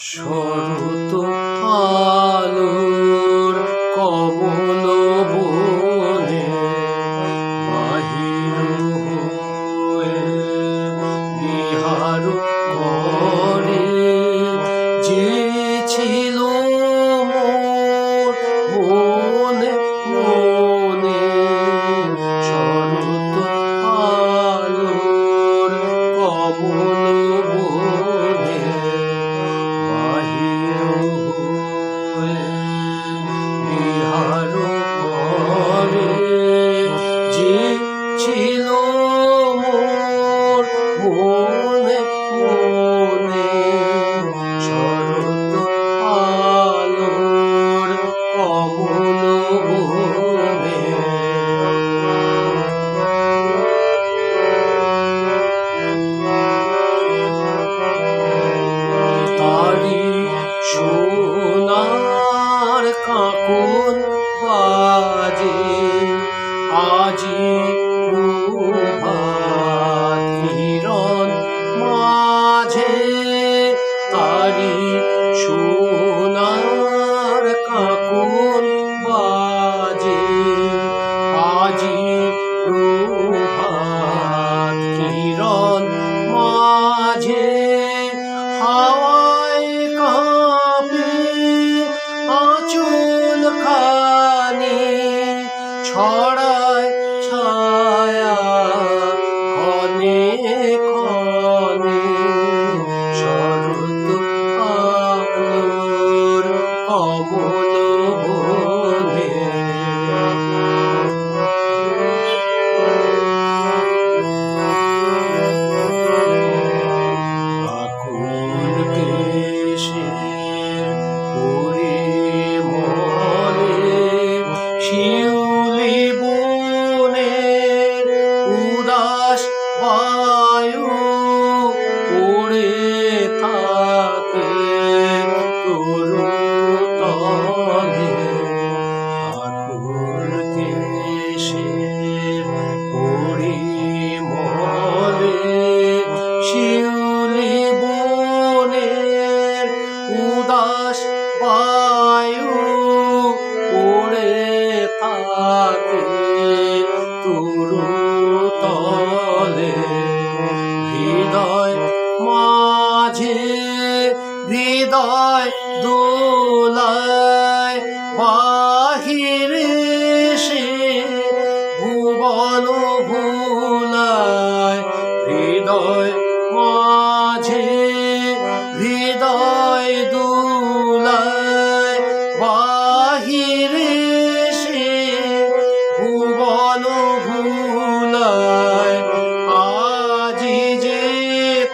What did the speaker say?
শরৎ আলোর কমল বনে বাহির বিহার করে যে ছিল শরৎ আলোর কমল বনে মনে শরৎ আলোর কমল বনে তারি সোনার কাকুন উড়ে থাকে তরু তলে আকুল কেশের পরিমলে শিউলি বনের উদাস বায়ু উড়ে থাকে তরু তলে হৃদয় মাঝে হৃদয় দোলায় বাহির সে